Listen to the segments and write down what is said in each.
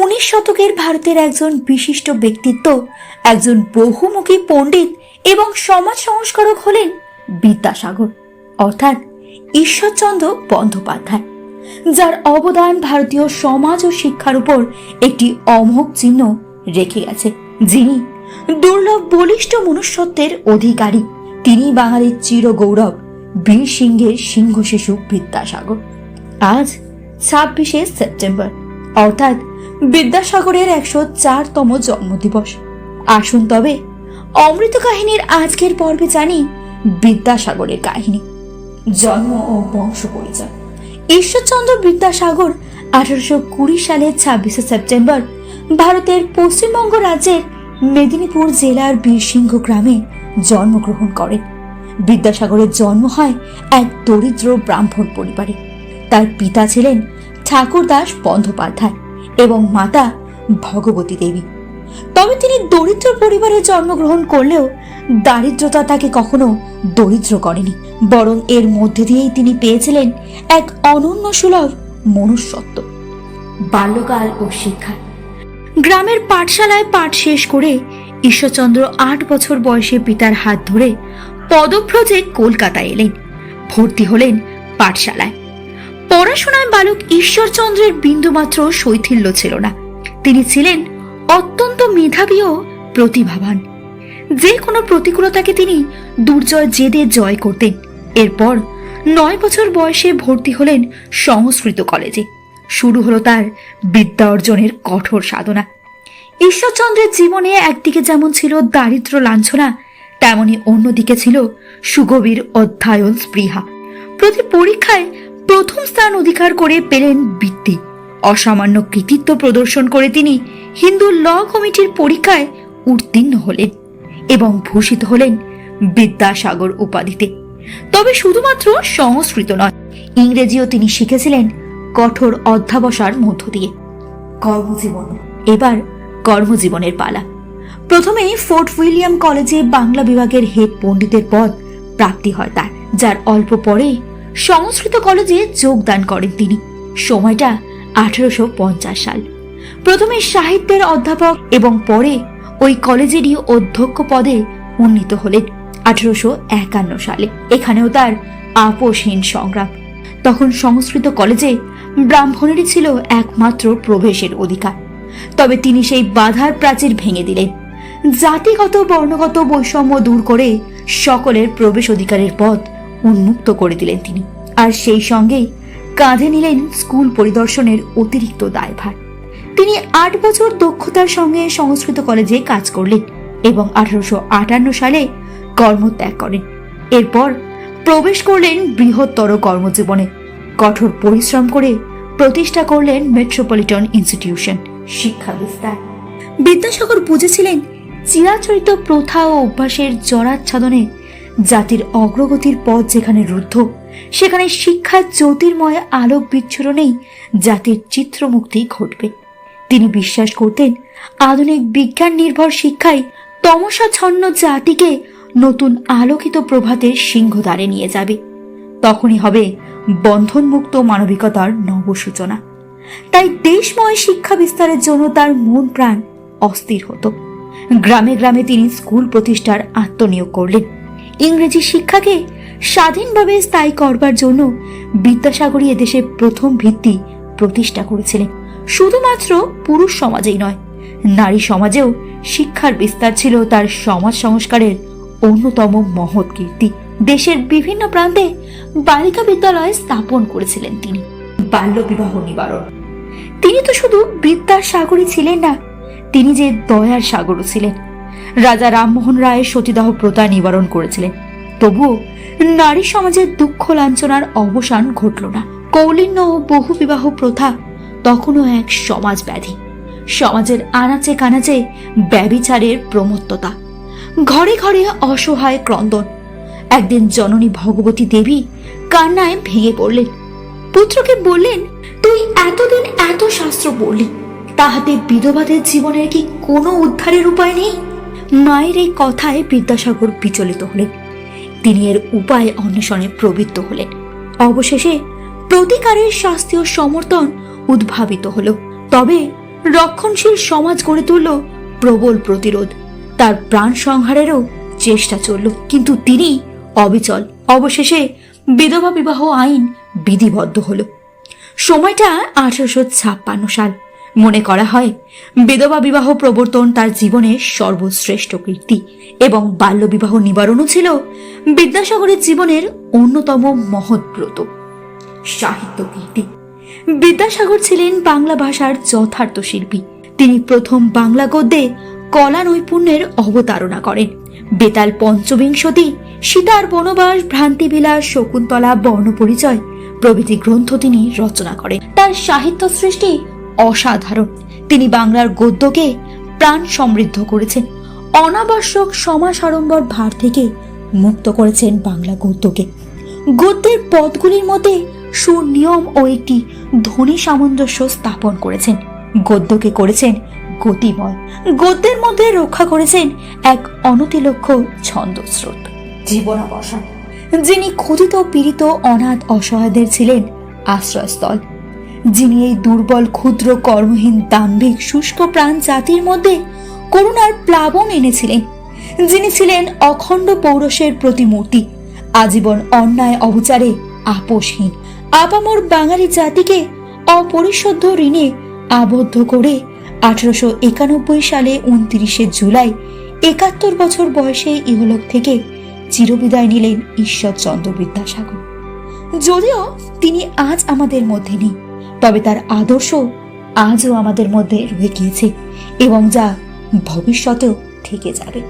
উনিশ শতকের ভারতের একজন বিশিষ্ট ব্যক্তিত্ব, একজন বহুমুখী পণ্ডিত এবং সমাজ সংস্কারক হলেন বিদ্যাসাগর, অর্থাৎ ঈশ্বরচন্দ্র বন্দ্যোপাধ্যায়, যার অবদান ভারতীয় সমাজ ও শিক্ষার উপর একটি অমোঘ চিহ্ন রেখে গেছে। যিনি দুর্লভ বলিষ্ঠ মনুষ্যত্বের অধিকারী, তিনি বাঙালির চির গৌরব, বীর সিংহের সিংহ শিশু বিদ্যাসাগর। আজ ছাব্বিশে সেপ্টেম্বর, অর্থাৎ বিদ্যাসাগরের একশো চারতম জন্মদিবস। আসুন তবে অমৃত কাহিনীর আজকের পর্বে জানি বিদ্যাসাগরের কাহিনী। জন্ম ও বংশ পরিচয়। ঈশ্বরচন্দ্র বিদ্যাসাগর আঠারোশো কুড়ি সালের ছাব্বিশে সেপ্টেম্বর ভারতের পশ্চিমবঙ্গ রাজ্যের মেদিনীপুর জেলার বীরসিংহ গ্রামে জন্মগ্রহণ করেন। বিদ্যাসাগরের জন্ম হয় এক দরিদ্র ব্রাহ্মণ পরিবারে। তার পিতা ছিলেন ঠাকুরদাস বন্দ্যোপাধ্যায়। এবং মাতা ভগবতী দেবী। তবে তিনি দরিদ্র পরিবারে জন্মগ্রহণ করলেও দারিদ্রতা তাকে কখনো দরিদ্র করেনি বরং এর মধ্যে দিয়েই তিনি পেয়েছিলেন এক অনন্য সুলভ মনুষ্যত্ব। বাল্যকাল ও শিক্ষা। গ্রামের পাঠশালায় পাঠ শেষ করে ঈশ্বরচন্দ্র আট বছর বয়সে পিতার হাত ধরে পদব্রজে কলকাতা এলেন ভর্তি হলেন পাঠশালায়। পড়াশোনায় বালক ঈশ্বরচন্দ্রের বিন্দুমাত্র শৈথিল্য ছিল না। তিনি ছিলেন অত্যন্ত মেধাবী ও প্রতিভাবান। যে কোনো প্রতিকূলতাকে তিনি দুর্জয় জেদে জয় করতেন। এরপর নয় বছর বয়সে ভর্তি হলেন সংস্কৃত কলেজে। শুরু হলো তার বিদ্যা অর্জনের কঠোর সাধনা। ঈশ্বরচন্দ্রের জীবনে একদিকে যেমন ছিল দারিদ্র লাঞ্ছনা, তেমনি অন্যদিকে ছিল সুগভীর অধ্যায়ন স্পৃহা। প্রতি পরীক্ষায় প্রথম স্থান অধিকার করে পেলেন বৃত্তি অসামান্য কৃতিত্ব প্রদর্শন করে তিনি হিন্দু ল কমিটির পরীক্ষায় উত্তীর্ণ হলেন এবং ভূষিত হলেন বিদ্যাসাগর উপাধিতে। তবে শুধুমাত্র সংস্কৃত নয়, ইংরেজিও তিনি শিখেছিলেন কঠোর অধ্যাবসার মধ্য দিয়ে। কর্মজীবন, এবার কর্মজীবনের পালা। প্রথমে ফোর্ট উইলিয়াম কলেজে বাংলা বিভাগের হেড পণ্ডিতের পদ প্রাপ্তি হয় তার, যার অল্প পরেই সংস্কৃত কলেজে যোগদান করেন তিনি। সময়টা আঠারোশো পঞ্চাশ সাল। প্রথমে সাহিত্যের অধ্যাপক এবং পরে ওই কলেজেরই অধ্যক্ষ পদে উন্নীত হলেন আঠারোশো একান্ন সালে। এখানেও তার আপোষহীন সংগ্রাম। তখন সংস্কৃত কলেজে ব্রাহ্মণেরই ছিল একমাত্র প্রবেশের অধিকার। তবে তিনি সেই বাধার প্রাচীর ভেঙে দিলেন। জাতিগত, বর্ণগত বৈষম্য দূর করে সকলের প্রবেশ অধিকারের পথ উন্মুক্ত করে দিলেন তিনি। আর সেই সঙ্গেই কাঁধে নিলেন স্কুল পরিদর্শনের অতিরিক্ত দায়ভার। তিনি আট বছর দক্ষতার সঙ্গে সংস্কৃত কলেজে কাজ করলেন এবং আঠারোশো আটান্ন সালে কর্মত্যাগ করেন। এরপর প্রবেশ করলেন বৃহত্তর কর্মজীবনে। কঠোর পরিশ্রম করে প্রতিষ্ঠা করলেন মেট্রোপলিটন ইনস্টিটিউশন। শিক্ষা বিস্তার। বিদ্যাসাগর বুঝেছিলেন চিরাচরিত প্রথা ও অভ্যাসের জরাচ্ছাদনে জাতির অগ্রগতির পথ যেখানে রুদ্ধ, সেখানে শিক্ষার জ্যোতির্ময় আলোক বিচ্ছুরণেই জাতির চিত্রমুক্তি ঘটবে। তিনি বিশ্বাস করতেন, আধুনিক বিজ্ঞান নির্ভর শিক্ষাই তমসাচ্ছন্ন জাতিকে নতুন আলোকিত প্রভাতের সিংহদ্বারে নিয়ে যাবে। তখনই হবে বন্ধনমুক্ত মানবিকতার নবসূচনা। তাই দেশময় শিক্ষা বিস্তারের জন্য তার মন প্রাণ অস্থির হতো। গ্রামে গ্রামে তিনি স্কুল প্রতিষ্ঠার আত্মনিয়োগ করলেন। ইংরেজি শিক্ষাকে স্বাধীনভাবে স্থায়ী করবার জন্য বিদ্যাসাগরী এদেশে প্রথম ভিত্তি প্রতিষ্ঠা করেছিলেন। শুধুমাত্র পুরুষ সমাজেই নয়, নারী সমাজেও শিক্ষার বিস্তার ছিল তার সমাজ সংস্কারের অন্যতম মহৎ কীর্তি। দেশের বিভিন্ন প্রান্তে বালিকা বিদ্যালয় স্থাপন করেছিলেন তিনি। বাল্য বিবাহ নিবারণ। তিনি তো শুধু বিদ্যার সাগরই ছিলেন না, তিনি যে দয়ার সাগরও ছিলেন। রাজা রামমোহন রায়ের সতীদাহ প্রথা নিবারণ করেছিলেন। তবুও নারী সমাজের দুঃখ লাঞ্ছনার অবসান ঘটল না। কৌলিন্য ও বহু বিবাহ প্রথা তখনও এক সমাজ ব্যাধি সমাজের আনাচে কানাচে ব্যবিচারের প্রমত্ততা। ঘরে ঘরে অসহায় ক্রন্দন। একদিন জননী ভগবতী দেবী কান্নায় ভেঙে পড়লেন। পুত্রকে বললেন, তুই এতদিন এত শাস্ত্র পড়লি তাহাতে বিধবাদের জীবনের কি কোনো উদ্ধারের উপায় নেই? মায়ের এই কথায় বিদ্যাসাগর বিচলিত হলেন। তিনি এর উপায় অন্বেষণে প্রবৃত্ত হলেন। অবশেষে প্রতিকারের শাস্তি ও সমর্থন উদ্ভাবিত হল। তবে রক্ষণশীল সমাজ গড়ে তুলল প্রবল প্রতিরোধ। তার প্রাণ সংহারেরও চেষ্টা চলল। কিন্তু তিনি অবিচল। অবশেষে বিধবা বিবাহ আইন বিধিবদ্ধ হল। সময়টা আঠারোশো ছাপ্পান্ন সাল। মনে করা হয়, বিধবা বিবাহ প্রবর্তন তার জীবনের সর্বশ্রেষ্ঠ কীর্তি এবং বাল্যবিবাহ নিবারণও ছিল বিদ্যাসাগরের জীবনের অন্যতম মহৎ ব্রত সাহিত্য কীর্তি। বিদ্যাসাগর ছিলেন বাংলা ভাষার যথার্থ শিল্পী। তিনি প্রথম বাংলা গদ্যে কলা নৈপুণ্যের অবতারণা করেন। বেতাল পঞ্চবিংশতি, সীতার বনবাস, ভ্রান্তিবিলাস, শকুন্তলা, বর্ণপরিচয় প্রভৃতি গ্রন্থ তিনি রচনা করেন। তার সাহিত্য সৃষ্টি অসাধারণ। তিনি বাংলার গদ্যকে প্রাণ সমৃদ্ধ করেছেন। অনাবশ্যক সমাসাড়ম্বর ভার থেকে মুক্ত করেছেন বাংলা গদ্যকে। গদ্যের পদগুলির মধ্যে সুর নিয়ম ও একটি ধনী সামঞ্জস্য স্থাপন করেছেন। গদ্যকে করেছেন গতিময়। গদ্যের মধ্যে রক্ষা করেছেন এক অনতিলক্ষ ছন্দস্রোত। জীবনাবসান। যিনি ক্ষুদিত পীড়িত, অনাথ, অসহায়দের ছিলেন আশ্রয়স্থল। যিনি এই দুর্বল, ক্ষুদ্র, কর্মহীন, দাম্ভিক, শুষ্ক প্রাণ জাতির মধ্যে করুণার প্লাবন এনেছিলেন। যিনি ছিলেন অখণ্ড পৌরষের প্রতিমূর্তি। আজীবন অন্যায় অবচারে আপোষহীন। আপামর বাঙালি জাতিকে অপরিশোধ্য ঋণে আবদ্ধ করে আঠারোশো একানব্বই সালে উনত্রিশে জুলাই, একাত্তর বছর বয়সে ইহলোক থেকে চিরবিদায় নিলেন ঈশ্বরচন্দ্র বিদ্যাসাগর। যদিও তিনি আজ আমাদের মধ্যে নেই তবে তার আদর্শ আজও আমাদের মধ্যে রয়ে গিয়েছে এবং যা ভবিষ্যতেও থেকে যাবে।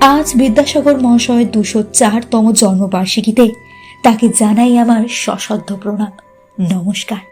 আজ বিদ্যাসাগর মহাশয় দুশো চারতম জন্মবার্ষিকীতে তাকে জানাই আমার সশ্রদ্ধ প্রণাম। নমস্কার।